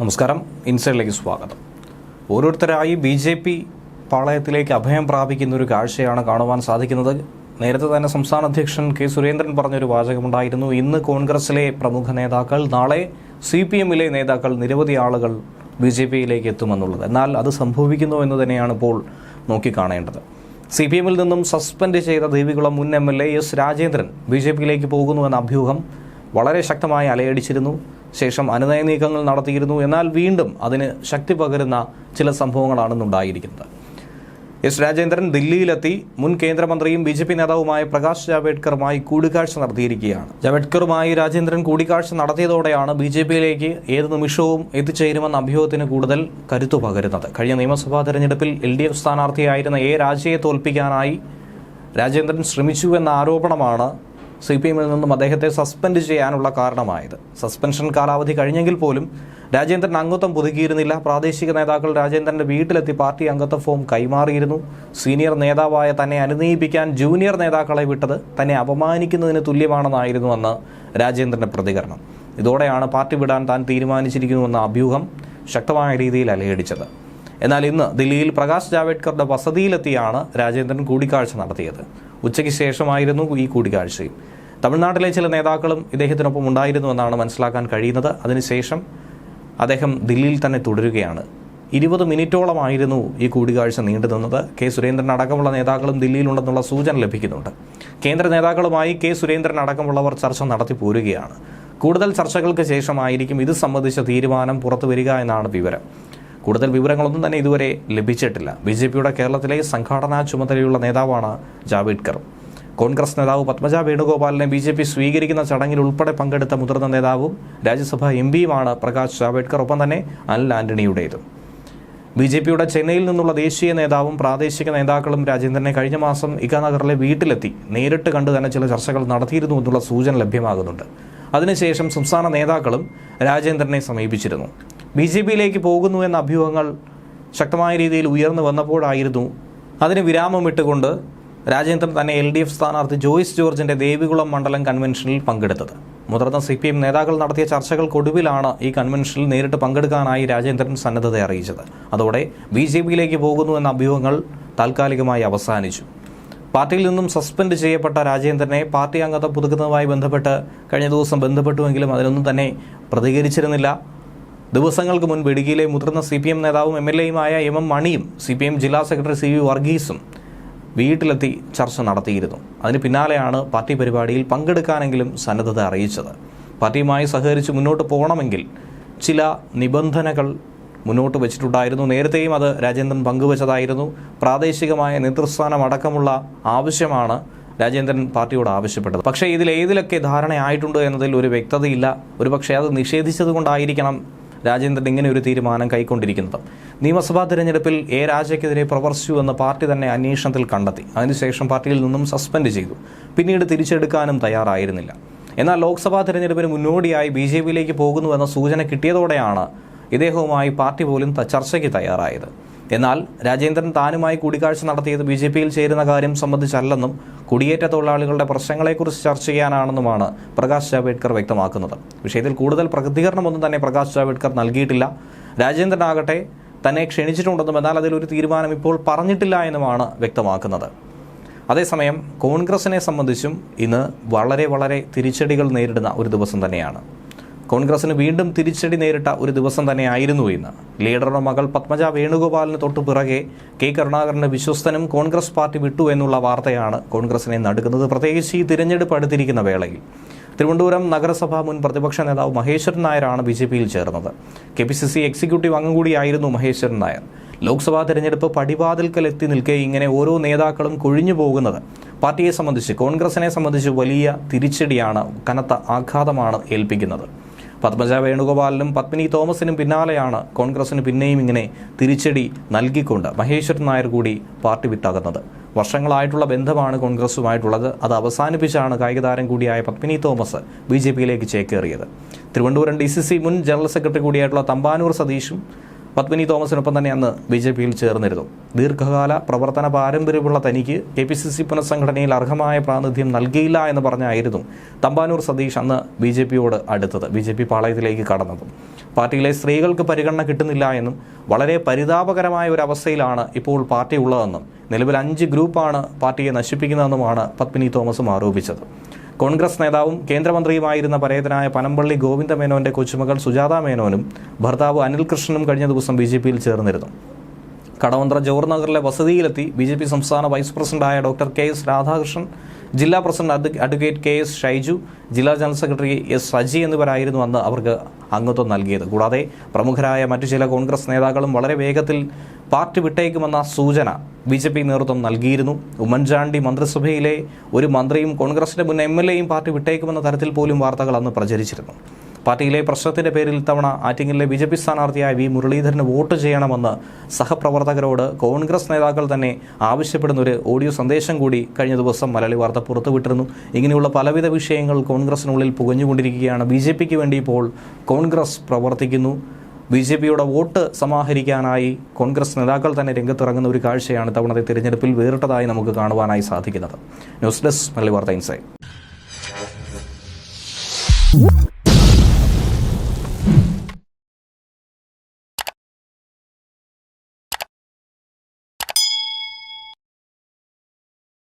നമസ്കാരം. ഇൻസൈഡിലേക്ക് സ്വാഗതം. ഓരോരുത്തരായി ബി ജെ പി പാളയത്തിലേക്ക് അഭയം പ്രാപിക്കുന്ന ഒരു കാഴ്ചയാണ് കാണുവാൻ സാധിക്കുന്നത്. നേരത്തെ തന്നെ സംസ്ഥാന അധ്യക്ഷൻ കെ സുരേന്ദ്രൻ പറഞ്ഞൊരു വാചകമുണ്ടായിരുന്നു. ഇന്ന് കോൺഗ്രസിലെ പ്രമുഖ നേതാക്കൾ നാളെ സി പി എമ്മിലെ നേതാക്കൾ നിരവധി ആളുകൾ ബി ജെ പിയിലേക്ക് എത്തുമെന്നുള്ളത്. എന്നാൽ അത് സംഭവിക്കുന്നു എന്ന് തന്നെയാണ് ഇപ്പോൾ നോക്കിക്കാണേണ്ടത്. സി പി എമ്മിൽ നിന്നും സസ്പെൻഡ് ചെയ്ത ദേവികുളം മുൻ M L A S Rajendran B J പിയിലേക്ക് പോകുന്നുവെന്ന അഭ്യൂഹം വളരെ ശക്തമായി അലയടിച്ചിരുന്നു. ശേഷം അനുനയ നീക്കങ്ങൾ നടത്തിയിരുന്നു. എന്നാൽ വീണ്ടും അതിന് ശക്തി പകരുന്ന ചില സംഭവങ്ങളാണ് ഉണ്ടായിരിക്കുന്നത് എസ് രാജേന്ദ്രൻ ദില്ലിയിലെത്തി. മുൻ കേന്ദ്രമന്ത്രിയും ബി ജെ പി നേതാവുമായ പ്രകാശ് ജാവേഡ്കറുമായി കൂടിക്കാഴ്ച നടത്തിയിരിക്കുകയാണ്. ജാവേഡ്കറുമായി രാജേന്ദ്രൻ കൂടിക്കാഴ്ച നടത്തിയതോടെയാണ് ബി ജെ പിയിലേക്ക് ഏത് നിമിഷവും എത്തിച്ചേരുമെന്ന അഭ്യൂഹത്തിന് കൂടുതൽ കരുത്തു പകരുന്നത്. കഴിഞ്ഞ നിയമസഭാ തെരഞ്ഞെടുപ്പിൽ എൽ ഡി എഫ് സ്ഥാനാർത്ഥിയായിരുന്ന എ രാജയെ തോൽപ്പിക്കാനായി രാജേന്ദ്രൻ ശ്രമിച്ചു എന്ന ആരോപണമാണ് സി പി എമ്മിൽ നിന്നും അദ്ദേഹത്തെ സസ്പെൻഡ് ചെയ്യാനുള്ള കാരണമായത്. സസ്പെൻഷൻ കാലാവധി കഴിഞ്ഞെങ്കിൽ പോലും രാജേന്ദ്രൻ അംഗത്വം പുതുക്കിയിരുന്നില്ല. പ്രാദേശിക നേതാക്കൾ രാജേന്ദ്രന്റെ വീട്ടിലെത്തി പാർട്ടി അംഗത്വ ഫോം കൈമാറിയിരുന്നു. സീനിയർ നേതാവായ തന്നെ അനുനയിപ്പിക്കാൻ ജൂനിയർ നേതാക്കളെ വിട്ടത് തന്നെ അപമാനിക്കുന്നതിന് തുല്യമാണെന്നായിരുന്നു അന്ന് രാജേന്ദ്രന്റെ പ്രതികരണം. ഇതോടെയാണ് പാർട്ടി വിടാൻ താൻ തീരുമാനിച്ചിരിക്കുന്നുവെന്ന അഭ്യൂഹം ശക്തമായ രീതിയിൽ അലയടിച്ചത്. എന്നാൽ ഇന്ന് ദില്ലിയിൽ പ്രകാശ് ജാവേദ്കറുടെ വസതിയിലെത്തിയാണ് രാജേന്ദ്രൻ കൂടിക്കാഴ്ച നടത്തിയത്. ഉച്ചയ്ക്ക് ശേഷമായിരുന്നു ഈ കൂടിക്കാഴ്ചയും. തമിഴ്നാട്ടിലെ ചില നേതാക്കളും ഇദ്ദേഹത്തിനൊപ്പം ഉണ്ടായിരുന്നു എന്നാണ് മനസ്സിലാക്കാൻ കഴിയുന്നത്. അതിനുശേഷം അദ്ദേഹം ദില്ലിയിൽ തന്നെ തുടരുകയാണ്. ഇരുപത് മിനിറ്റോളമായിരുന്നു ഈ കൂടിക്കാഴ്ച നീണ്ടുനിന്നത്. കെ സുരേന്ദ്രൻ അടക്കമുള്ള നേതാക്കളും ദില്ലിയിലുണ്ടെന്നുള്ള സൂചന ലഭിക്കുന്നുണ്ട്. കേന്ദ്ര നേതാക്കളുമായി കെ സുരേന്ദ്രൻ അടക്കമുള്ളവർ ചർച്ച നടത്തി പോരുകയാണ്. കൂടുതൽ ചർച്ചകൾക്ക് ശേഷമായിരിക്കും ഇത് സംബന്ധിച്ച തീരുമാനം പുറത്തു വരിക എന്നാണ് വിവരം. കൂടുതൽ വിവരങ്ങളൊന്നും തന്നെ ഇതുവരെ ലഭിച്ചിട്ടില്ല. ബി ജെ പിയുടെ കേരളത്തിലെ സംഘാടനാ ചുമതലയുള്ള നേതാവാണ് ജാവേഡ്കർ. കോൺഗ്രസ് നേതാവ് പത്മജ വേണുഗോപാലിനെ ബി ജെ പി സ്വീകരിക്കുന്ന ചടങ്ങിൽ ഉൾപ്പെടെ പങ്കെടുത്ത മുതിർന്ന നേതാവും രാജ്യസഭാ എം പിയുമാണ് പ്രകാശ് ജാവേഡ്കർ. ഒപ്പം തന്നെ അനിൽ ആന്റണിയുടേതും. ബി ജെ പിയുടെ ചെന്നൈയിൽ നിന്നുള്ള ദേശീയ നേതാവും പ്രാദേശിക നേതാക്കളും രാജേന്ദ്രനെ കഴിഞ്ഞ മാസം ഇക്കാനഗറിലെ വീട്ടിലെത്തി. നേരിട്ട് കണ്ട് തന്നെ ചില ചർച്ചകൾ നടത്തിയിരുന്നു എന്നുള്ള സൂചന ലഭ്യമാകുന്നുണ്ട്. അതിനുശേഷം സംസ്ഥാന നേതാക്കളും രാജേന്ദ്രനെ സമീപിച്ചിരുന്നു. ബി ജെ പിയിലേക്ക് പോകുന്നു എന്ന അഭ്യൂഹങ്ങൾ ശക്തമായ രീതിയിൽ ഉയർന്നു വന്നപ്പോഴായിരുന്നു അതിന് വിരാമമിട്ടുകൊണ്ട് രാജേന്ദ്രൻ തന്നെ എൽ ഡി എഫ് സ്ഥാനാർത്ഥി ജോയിസ് ജോർജിന്റെ ദേവികുളം മണ്ഡലം കൺവെൻഷനിൽ പങ്കെടുത്തത്. മുതിർന്ന സി പി എം നേതാക്കൾ നടത്തിയ ചർച്ചകൾക്കൊടുവിലാണ് ഈ കൺവെൻഷനിൽ നേരിട്ട് പങ്കെടുക്കാനായി രാജേന്ദ്രൻ സന്നദ്ധത അറിയിച്ചത്. അതോടെ ബി ജെ പിയിലേക്ക് പോകുന്നു എന്ന അഭ്യൂഹങ്ങൾ താൽക്കാലികമായി അവസാനിച്ചു. പാർട്ടിയിൽ നിന്നും സസ്പെൻഡ് ചെയ്യപ്പെട്ട രാജേന്ദ്രനെ പാർട്ടി അംഗത്വം പുതുക്കുന്നതുമായി ബന്ധപ്പെട്ട് കഴിഞ്ഞ ദിവസം ബന്ധപ്പെട്ടുവെങ്കിലും അതിനൊന്നും തന്നെ പ്രതികരിച്ചിരുന്നില്ല. ദിവസങ്ങൾക്ക് മുൻപ് ഇടുക്കിയിലെ മുതിർന്ന സി പി എം നേതാവും എം എൽ എയുമായ എം എം മണിയും സി പി എം ജില്ലാ സെക്രട്ടറി സി വി വർഗീസും വീട്ടിലെത്തി ചർച്ച നടത്തിയിരുന്നു. അതിന് പിന്നാലെയാണ് പാർട്ടി പരിപാടിയിൽ പങ്കെടുക്കാനെങ്കിലും സന്നദ്ധത അറിയിച്ചത്. പാർട്ടിയുമായി സഹകരിച്ച് മുന്നോട്ട് പോകണമെങ്കിൽ ചില നിബന്ധനകൾ മുന്നോട്ട് വെച്ചിട്ടുണ്ടായിരുന്നു. നേരത്തെയും അത് രാജേന്ദ്രൻ പങ്കുവച്ചതായിരുന്നു. പ്രാദേശികമായ നേതൃസ്ഥാനം അടക്കമുള്ള ആവശ്യമാണ് രാജേന്ദ്രൻ പാർട്ടിയോട് ആവശ്യപ്പെട്ടത്. പക്ഷേ ഇതിൽ ഏതിലൊക്കെ ധാരണയായിട്ടുണ്ട് എന്നതിൽ ഒരു വ്യക്തതയില്ല. ഒരുപക്ഷെ അത് നിഷേധിച്ചത് കൊണ്ടായിരിക്കണം രാജേന്ദ്രൻ ഇങ്ങനെ ഒരു തീരുമാനം കൈക്കൊണ്ടിരിക്കുന്നത്. നിയമസഭാ തിരഞ്ഞെടുപ്പിൽ എ രാജയ്ക്കെതിരെ പ്രവർത്തിച്ചു എന്ന് പാർട്ടി തന്നെ അന്വേഷണത്തിൽ കണ്ടെത്തി. അതിനുശേഷം പാർട്ടിയിൽ നിന്നും സസ്പെൻഡ് ചെയ്തു. പിന്നീട് തിരിച്ചെടുക്കാനും തയ്യാറായിരുന്നില്ല. എന്നാൽ ലോക്സഭാ തിരഞ്ഞെടുപ്പിന് മുന്നോടിയായി ബി ജെ പിയിലേക്ക് പോകുന്നുവെന്ന സൂചന കിട്ടിയതോടെയാണ് ഇദ്ദേഹവുമായി പാർട്ടി പോലും ചർച്ചയ്ക്ക് തയ്യാറായത്. എന്നാൽ രാജേന്ദ്രൻ താനുമായി കൂടിക്കാഴ്ച നടത്തിയത് ബി ജെ പിയിൽ ചേരുന്ന കാര്യം സംബന്ധിച്ചല്ലെന്നും കുടിയേറ്റ തൊഴിലാളികളുടെ പ്രശ്നങ്ങളെക്കുറിച്ച് ചർച്ച ചെയ്യാനാണെന്നുമാണ് പ്രകാശ് ജാവേഡ്കർ വ്യക്തമാക്കുന്നത്. വിഷയത്തിൽ കൂടുതൽ പ്രതികരണമൊന്നും തന്നെ പ്രകാശ് ജാവേഡ്കർ നൽകിയിട്ടില്ല. രാജേന്ദ്രനാകട്ടെ തന്നെ ക്ഷണിച്ചിട്ടുണ്ടെന്നും എന്നാൽ അതിലൊരു തീരുമാനം ഇപ്പോൾ പറഞ്ഞിട്ടില്ല എന്നുമാണ് വ്യക്തമാക്കുന്നത്. അതേസമയം കോൺഗ്രസിനെ സംബന്ധിച്ചും ഇന്ന് വളരെ വളരെ തിരിച്ചടികൾ നേരിടുന്ന ഒരു ദിവസം തന്നെയാണ്. കോൺഗ്രസിന് വീണ്ടും തിരിച്ചടി നേരിട്ട ഒരു ദിവസം തന്നെയായിരുന്നു ഇന്ന്. ലീഡറുടെ മകൾ പത്മജ വേണുഗോപാലിന് തൊട്ടു പിറകെ കെ കരുണാകരന്റെ വിശ്വസ്തനും കോൺഗ്രസ് പാർട്ടി വിട്ടു എന്നുള്ള വാർത്തയാണ് കോൺഗ്രസിനെ നടുക്കുന്നത്. പ്രത്യേകിച്ച് ഈ തിരഞ്ഞെടുപ്പ് അടുത്തിരിക്കുന്ന വേളയിൽ തിരുവനന്തപുരം നഗരസഭാ മുൻ പ്രതിപക്ഷ നേതാവ് മഹേശ്വരൻ നായരാണ് ബി ജെ പിയിൽ ചേർന്നത്. K P C C executive അംഗം കൂടിയായിരുന്നു മഹേശ്വരൻ നായർ. ലോക്സഭാ തിരഞ്ഞെടുപ്പ് പടിവാതിൽക്കൽ എത്തി നിൽക്കെ ഇങ്ങനെ ഓരോ നേതാക്കളും കൊഴിഞ്ഞു പോകുന്നത് പാർട്ടിയെ സംബന്ധിച്ച് കോൺഗ്രസിനെ സംബന്ധിച്ച് വലിയ തിരിച്ചടിയാണ് കനത്ത ആഘാതമാണ് ഏൽപ്പിക്കുന്നത്. പത്മജ വേണുഗോപാലിനും പത്മിനി തോമസിനും പിന്നാലെയാണ് കോൺഗ്രസിന് പിന്നെയും ഇങ്ങനെ തിരിച്ചടി നൽകിക്കൊണ്ട് മഹേശ്വരൻ നായർ കൂടി പാർട്ടി വിട്ടകന്നത്. വർഷങ്ങളായിട്ടുള്ള ബന്ധമാണ് കോൺഗ്രസുമായിട്ടുള്ളത്. അത് അവസാനിപ്പിച്ചാണ് കായിക താരം കൂടിയായ പത്മിനി തോമസ് ബി ജെ പിയിലേക്ക് ചേക്കേറിയത്. തിരുവനന്തപുരം ഡി സി സി മുൻ ജനറൽ സെക്രട്ടറി കൂടിയായിട്ടുള്ള തമ്പാനൂർ സതീഷും പത്മിനി തോമസിനൊപ്പം തന്നെ അന്ന് ബി ജെ പിയിൽ ചേർന്നിരുന്നു. ദീർഘകാല പ്രവർത്തന പാരമ്പര്യമുള്ള തനിക്ക് കെ പി സി സി പുനഃസംഘടനയിൽ അർഹമായ പ്രാതിനിധ്യം നൽകിയില്ല എന്ന് പറഞ്ഞായിരുന്നു തമ്പാനൂർ സതീഷ് അന്ന് ബി ജെ പിയോട് അടുത്തത് ബി ജെ പി പാളയത്തിലേക്ക് കടന്നത്. പാർട്ടിയിലെ സ്ത്രീകൾക്ക് പരിഗണന കിട്ടുന്നില്ല എന്നും വളരെ പരിതാപകരമായ ഒരു അവസ്ഥയിലാണ് ഇപ്പോൾ പാർട്ടി ഉള്ളതെന്നും നിലവിൽ അഞ്ച് ഗ്രൂപ്പാണ് പാർട്ടിയെ നശിപ്പിക്കുന്നതെന്നുമാണ് പത്മിനി തോമസും ആരോപിച്ചത്. കോൺഗ്രസ് നേതാവും കേന്ദ്രമന്ത്രിയുമായിരുന്ന പരേതനായ പനമ്പള്ളി ഗോവിന്ദ മേനോന്റെ കൊച്ചുമകൾ സുജാത മേനോനും ഭർത്താവ് അനിൽ കൃഷ്ണനും കഴിഞ്ഞ ദിവസം ബി ജെ പിയിൽ ചേർന്നിരുന്നു. കടവന്ത്ര ജവഹർ നഗറിലെ വസതിയിലെത്തി ബി ജെ പി സംസ്ഥാന വൈസ് പ്രസിഡന്റായ ഡോക്ടർ കെ എസ് രാധാകൃഷ്ണൻ ജില്ലാ president advocate K S Shyju ജില്ലാ ജനറൽ സെക്രട്ടറി എസ് സജി എന്നിവരായിരുന്നു അന്ന് അവർക്ക് അംഗത്വം നൽകിയത്. കൂടാതെ പ്രമുഖരായ മറ്റു ചില കോൺഗ്രസ് നേതാക്കളും വളരെ വേഗത്തിൽ പാർട്ടി വിട്ടേക്കുമെന്ന സൂചന ബി ജെ പി നേതൃത്വം നൽകിയിരുന്നു. ഉമ്മൻചാണ്ടി മന്ത്രിസഭയിലെ ഒരു മന്ത്രിയും കോൺഗ്രസിന്റെ മുൻ എം എൽ എയും പാർട്ടി വിട്ടേക്കുമെന്ന തരത്തിൽ പോലും വാർത്തകൾ അന്ന് പ്രചരിച്ചിരുന്നു. പാർട്ടിയിലെ പ്രശ്നത്തിന്റെ പേരിൽ ഇത്തവണ ആറ്റിങ്ങലിലെ ബി ജെ പി സ്ഥാനാർത്ഥിയായ വി മുരളീധരന് വോട്ട് ചെയ്യണമെന്ന് സഹപ്രവർത്തകരോട് കോൺഗ്രസ് നേതാക്കൾ തന്നെ ആവശ്യപ്പെടുന്ന ഒരു ഓഡിയോ സന്ദേശം കൂടി കഴിഞ്ഞ ദിവസം മലയാളി വാർത്ത പുറത്തുവിട്ടിരുന്നു. ഇങ്ങനെയുള്ള പലവിധ വിഷയങ്ങൾ കോൺഗ്രസിനുള്ളിൽ പുകഞ്ഞുകൊണ്ടിരിക്കുകയാണ് ബി ജെ പിക്ക് വേണ്ടി ഇപ്പോൾ കോൺഗ്രസ് പ്രവർത്തിക്കുന്നു. ബി ജെ പിയുടെ വോട്ട് സമാഹരിക്കാനായി കോൺഗ്രസ് നേതാക്കൾ തന്നെ രംഗത്തിറങ്ങുന്ന ഒരു കാഴ്ചയാണ് ഇത്തവണത്തെ തിരഞ്ഞെടുപ്പിൽ വേറിട്ടതായി നമുക്ക് കാണുവാനായി സാധിക്കുന്നത്. ന്യൂസ് ഡെസ്ക് മലയാളി വാർത്ത ഇൻസൈറ്റ്.